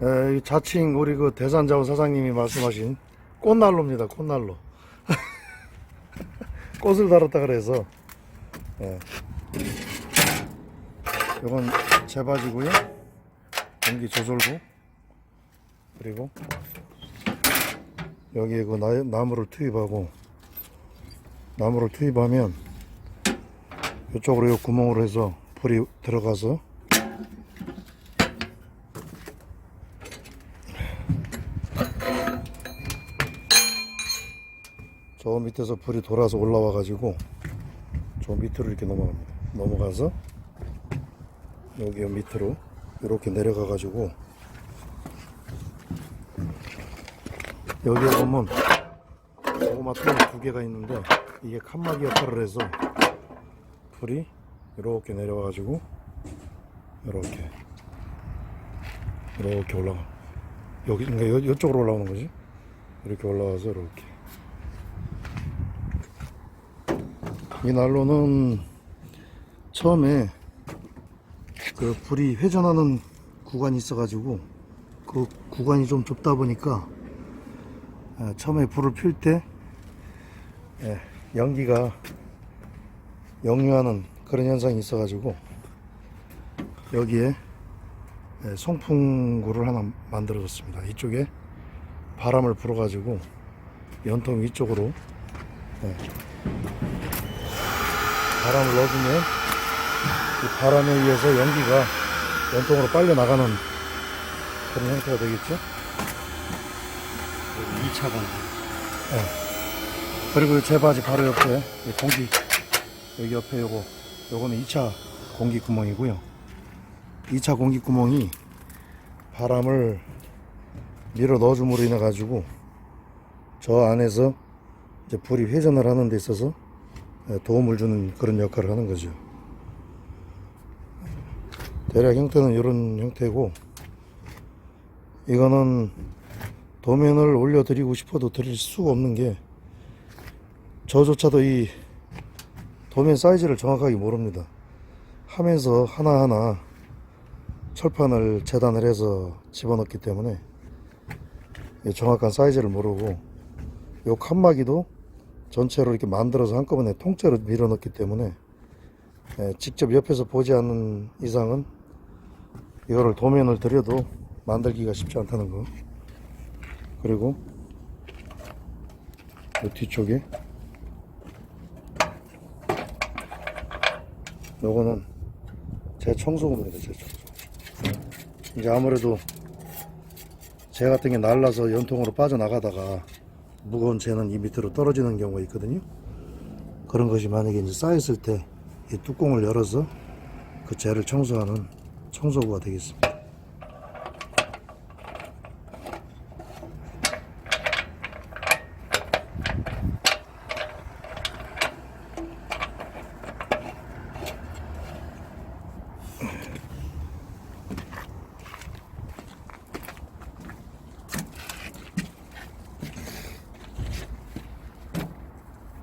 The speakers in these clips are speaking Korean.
에, 이 자칭 우리 그 대산자원 사장님이 말씀하신 꽃난로입니다. 꽃난로. 꽃을 달았다 그래서 예. 이건 제바지고요. 공기 조절구 그리고 여기에 그 나, 나무를 투입하고 나무를 투입하면 이쪽으로 이 구멍으로 해서 불이 들어가서 저 밑에서 불이 돌아서 올라와 가지고 저 밑으로 이렇게 넘어갑니다. 넘어가서 여기 밑으로 이렇게 내려가 가지고 여기에 보면 조그맣게 두 개가 있는데 이게 칸막이 역할을 해서 불이 이렇게 내려와 가지고 이렇게 이렇게 올라가. 여기 그러니까 여- 이쪽으로 올라오는 거지? 이렇게 올라와서 이렇게 이 난로는 처음에 그 불이 회전하는 구간이 있어가지고 그 구간이 좀 좁다 보니까 아, 처음에 불을 필때 예, 연기가 역류하는 그런 현상이 있어가지고 여기에 예, 송풍구를 하나 만들어줬습니다. 이쪽에 바람을 불어가지고 연통 위쪽으로 예, 바람을 넣어주면 이 바람에 의해서 연기가 연통으로 빨려 나가는 그런 형태가 되겠죠. 2차 공기. 그리고 제 바지 바로 옆에 이 공기 여기 옆에 요거 요거는 2차 공기 구멍이고요. 2차 공기 구멍이 바람을 밀어 넣어줌으로 인해 가지고 저 안에서 이제 불이 회전을 하는 데 있어서 예, 도움을 주는 그런 역할을 하는 거죠. 대략 형태는 이런 형태고 이거는 도면을 올려드리고 싶어도 드릴 수가 없는 게 저조차도 이 도면 사이즈를 정확하게 모릅니다. 하면서 하나하나 철판을 재단을 해서 집어넣기 때문에 이 정확한 사이즈를 모르고 요 칸막이도 전체로 이렇게 만들어서 한꺼번에 통째로 밀어넣기 때문에 예, 직접 옆에서 보지 않는 이상은 이거를 도면을 들여도 만들기가 쉽지 않다는 거. 그리고 이 뒤쪽에 요거는 제 청소구입니다 제 청소. 이제 아무래도 재 같은 게 날라서 연통으로 빠져나가다가 무거운 재는 이 밑으로 떨어지는 경우가 있거든요. 그런 것이 만약에 이제 쌓였을 때 이 뚜껑을 열어서 그 재를 청소하는 청소구가 되겠습니다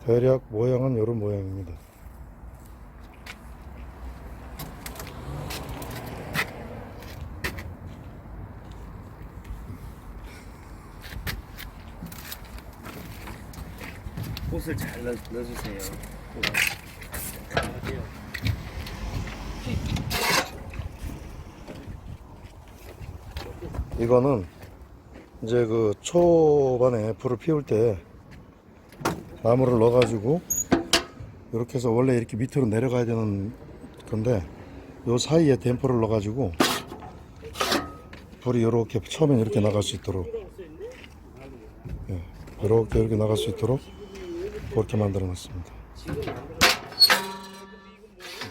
대략 모양은 이런 모양입니다 꽃을 잘 넣, 넣어주세요. 이거는 이제 그 초반에 불을 피울 때 나무를 넣어가지고 이렇게 해서 원래 이렇게 밑으로 내려가야 되는 건데 요 사이에 댐퍼를 넣어가지고 불이 이렇게 처음엔 이렇게 나갈 수 있도록 예, 이렇게 이렇게 나갈 수 있도록 그렇게 만들어 놨습니다.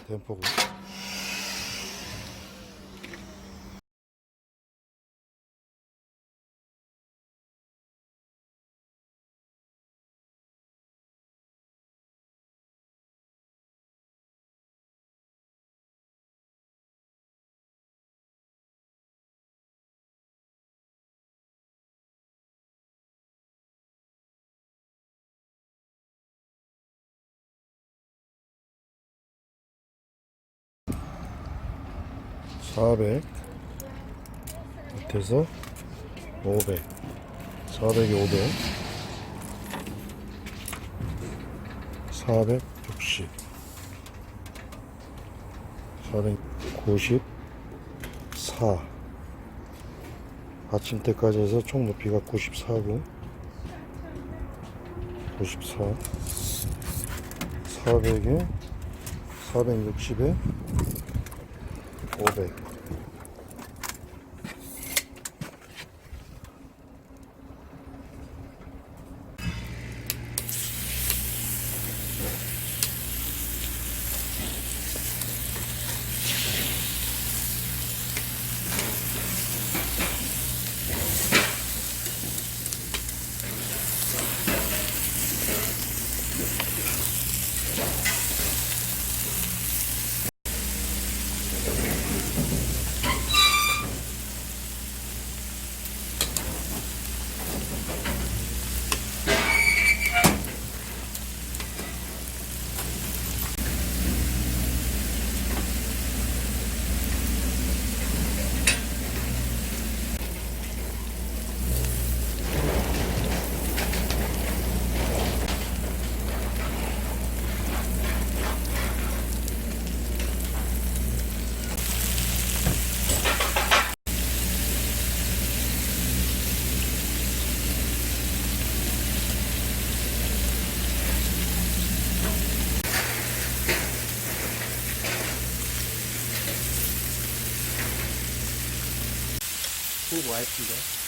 댐퍼고 (400) 400에서 500 400에 500 460 494 받침대까지 해서 총 높이가 94고 94 400에 460에 500 친구 와이프인데.